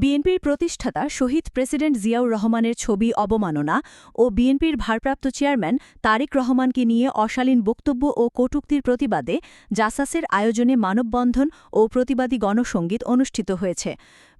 বিএনপির প্রতিষ্ঠাতা শহীদ প্রেসিডেন্ট জিয়াউর রহমানের ছবি অবমাননা ও বিএনপির ভারপ্রাপ্ত চেয়ারম্যান তারেক রহমানকে নিয়ে অশালীন বক্তব্য ও কটূক্তির প্রতিবাদে জাসাসের আয়োজনে মানববন্ধন ও প্রতিবাদী গণসংগীত অনুষ্ঠিত হয়েছে।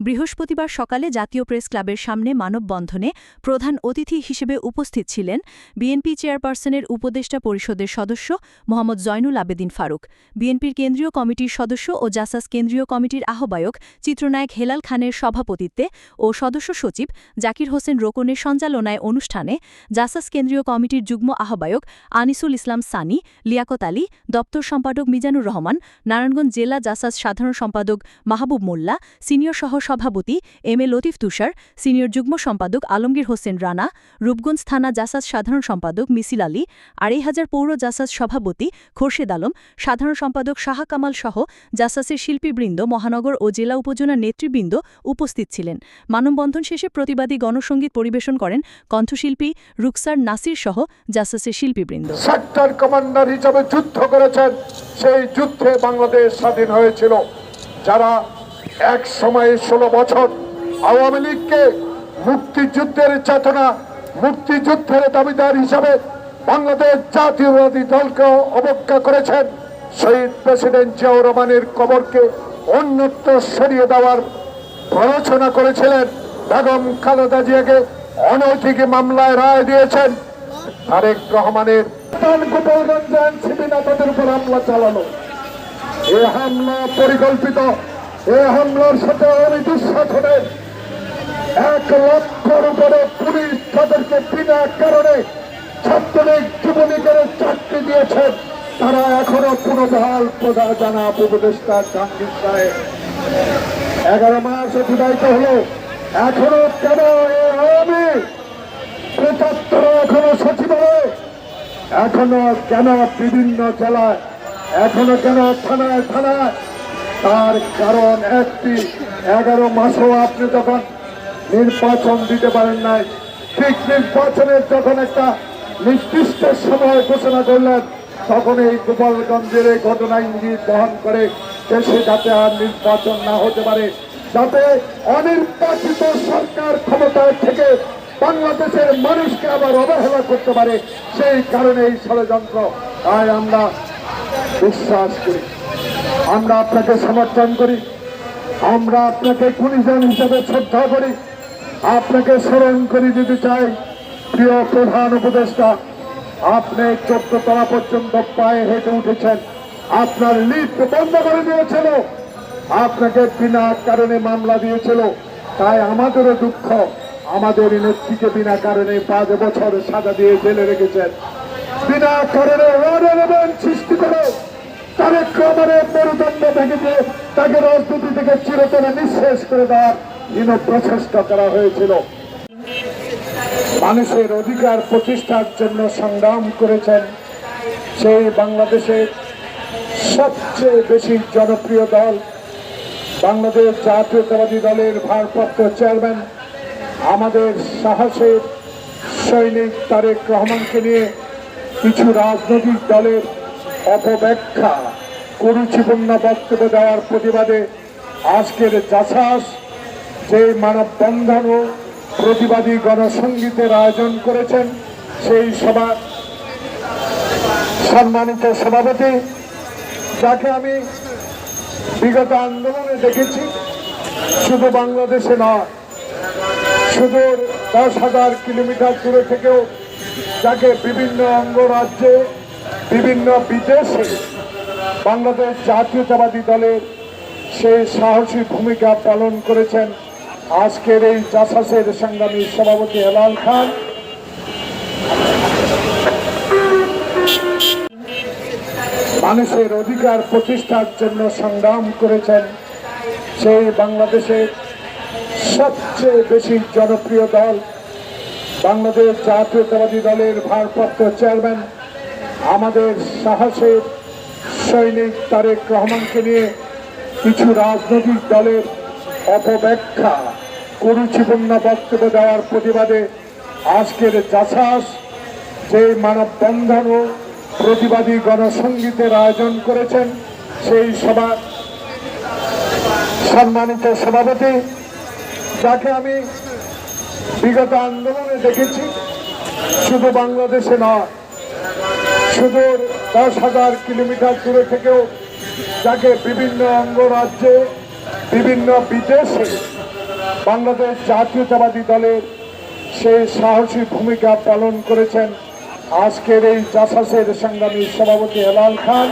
বৃহস্পতিবার সকালে জাতীয় প্রেস ক্লাবের সামনে মানববন্ধনে প্রধান অতিথি হিসেবে উপস্থিত ছিলেন বিএনপি চেয়ারপারসনের উপদেষ্টা পরিষদের সদস্য মোহাম্মদ জয়নুল আবেদিন ফারুক। বিএনপির কেন্দ্রীয় কমিটির সদস্য ও জাসাস কেন্দ্রীয় কমিটির আহ্বায়ক চিত্রনায়ক হেলাল খানের সভাপতিত্বে ও সদস্য সচিব জাকির হোসেন রোকনের সঞ্চালনায় অনুষ্ঠানে জাসাস কেন্দ্রীয় কমিটির যুগ্ম আহ্বায়ক আনিসুল ইসলাম সানি, লিয়াকত আলী, দপ্তর সম্পাদক মিজানুর রহমান, নারায়ণগঞ্জ জেলা জাসাস সাধারণ সম্পাদক মাহবুব মোল্লা, সিনিয়র সহ সভাপতি M A Latif Tushar, senior যুগ্ম সম্পাদক আলমগীর হোসেন রানা, রূপগঞ্জ থানা জাসাস সাধারণ সম্পাদক মিছিল আলী, আড়াই হাজার পৌর জাসাস সভাপতি খোরশেদ আলম, সাধারণ সম্পাদক শাহ কামাল সহ জাসাসের শিল্পীবৃন্দ, মহানগর ও জেলা উপজেলার নেতৃবৃন্দ উপস্থিত ছিলেন। মানববন্ধন শেষে প্রতিবাদী গণসংগীত পরিবেশন করেন কণ্ঠশিল্পী রুকসার নাসির সহ জাসাসের শিল্পীবৃন্দ। সেক্টর কমান্ডার হিসাবে যুদ্ধ করেছেন, সেই যুদ্ধে বাংলাদেশ স্বাধীন হয়েছিল। যারা এক সময়ে ষোলো বছর আওয়ামী লীগকে মুক্তিযুদ্ধের চেতনা, মুক্তিযুদ্ধের দাবিদার হিসাবে বাংলাদেশ জাতীয়বাদী দলকে অবজ্ঞা করেছেন, শহীদ প্রেসিডেন্ট জিয়াউর রহমানের কবরকে অন্যত্র সরিয়ে দেওয়ার প্ররোচনা করেছিলেন বেগম খালেদা জিয়াকে অনৈতিক মামলায় রায় দিয়েছেন। তারেক রহমানের গোপালগঞ্জ নেতাদের উপর হামলা চালানো এ হামলা পরিকল্পিত এ হামলার সাথে আমি দুঃশাসনের এক লক্ষর উপরে পুলিশ তাদেরকে বিনা কারণে ছাত্রলীগ যুবলীগের চাকরি দিয়েছেন তারা এখনও পুনর্বহাল প্রধান জানা উপদেষ্টা জাহাঙ্গীর সাহেব। এগারো মাস অতিবাহিত হলো। এখনও কেন এখনও সচিবালয়। এখনও কেন বিভিন্ন জেলায়, এখনও কেন থানায় থানায়? তার কারণ একটি, এগারো মাসও আপনি যখন নির্বাচন দিতে পারেন নাই, ঠিক নির্বাচনের যখন একটা নির্দিষ্ট সময় ঘোষণা করলেন তখন এই গোপালগঞ্জের এই ঘটনা ইঙ্গিত বহন করে দেশে যাতে আর নির্বাচন না হতে পারে, যাতে অনির্বাচিত সরকার ক্ষমতায় থেকে বাংলাদেশের মানুষকে আবার অবহেলা করতে পারে, সেই কারণে এই ষড়যন্ত্র। তাই আমরা বিশ্বাস করি, আমরা আপনাকে সমর্থন করি, আমরা আপনাকে গুণীজন হিসেবে শ্রদ্ধা করি, আপনাকে স্মরণ করে দিতে চাই। প্রিয় প্রধান উপদেষ্টা আপনি চোদ্দ তলা পর্যন্ত পায়ে হেঁটে উঠেছেন। আপনার লিফট বন্ধ করে দিয়েছিল। আপনাকে বিনা কারণে মামলা দিয়েছিল। তাই আমাদেরও দুঃখ। আমাদের নেত্রীকে বিনা কারণে পাঁচ বছর সাজা দিয়ে জেলে রেখেছেন। বিনা কারণে সৃষ্টি করে তারেক রহমানের মেরুদণ্ড ভেঙেছে তাকে রাজনীতি থেকে চিরতরে নিঃশেষ করে দেওয়ার হীন প্রচেষ্টা করা হয়েছিল। মানুষের অধিকার প্রতিষ্ঠার জন্য সংগ্রাম করেছেন সেই বাংলাদেশের সবচেয়ে বেশি জনপ্রিয় দল, বাংলাদেশ জাতীয়তাবাদী দলের ভারপ্রাপ্ত চেয়ারম্যান, আমাদের সাহসের সৈনিক তারেক রহমানকে নিয়ে কিছু রাজনৈতিক দলের অপব্যাখ্যা কুরুচিপূর্ণ বক্তব্য দেওয়ার প্রতিবাদে আজকের জাসাস যে মানববন্ধন প্রতিবাদী গণসঙ্গীতের আয়োজন করেছেন সেই সভা সম্মানিত সভাপতি, যাকে আমি বিগত আন্দোলনে দেখেছি, শুধু বাংলাদেশে নয় সুদূর দশ হাজার কিলোমিটার দূরে থেকেও যাকে বিভিন্ন অঙ্গরাজ্যে বিভিন্ন বিদেশে বাংলাদেশ জাতীয়তাবাদী দলের সেই সাহসী ভূমিকা পালন করেছেন। আজকের এই জাসাসের সংগ্রামী সভাপতি হেলাল খান। মানুষের অধিকার প্রতিষ্ঠার জন্য সংগ্রাম করেছেন সেই বাংলাদেশের সবচেয়ে বেশি জনপ্রিয় দল, বাংলাদেশ জাতীয়তাবাদী দলের ভারপ্রাপ্ত চেয়ারম্যান, আমাদের সাহসের সৈনিক তারেক রহমানকে নিয়ে কিছু রাজনৈতিক দলের অপব্যাখ্যা। কুরুচিপূর্ণ বক্তব্য দেওয়ার প্রতিবাদে আজকের জাসাস যে মানববন্ধন ও প্রতিবাদী গণসঙ্গীতের আয়োজন করেছেন, সেই সভা সম্মানিত সভাপতি, যাকে আমি বিগত আন্দোলনে দেখেছি, শুধু বাংলাদেশে নয় সুদূর দশ হাজার কিলোমিটার দূরে থেকেও যাকে বিভিন্ন অঙ্গরাজ্যে, বিভিন্ন বিদেশে বাংলাদেশ জাতীয়তাবাদী দলের সেই সাহসী ভূমিকা পালন করেছেন আজকের এই চাষাসের সংগ্রামী সভাপতি হেলাল খান।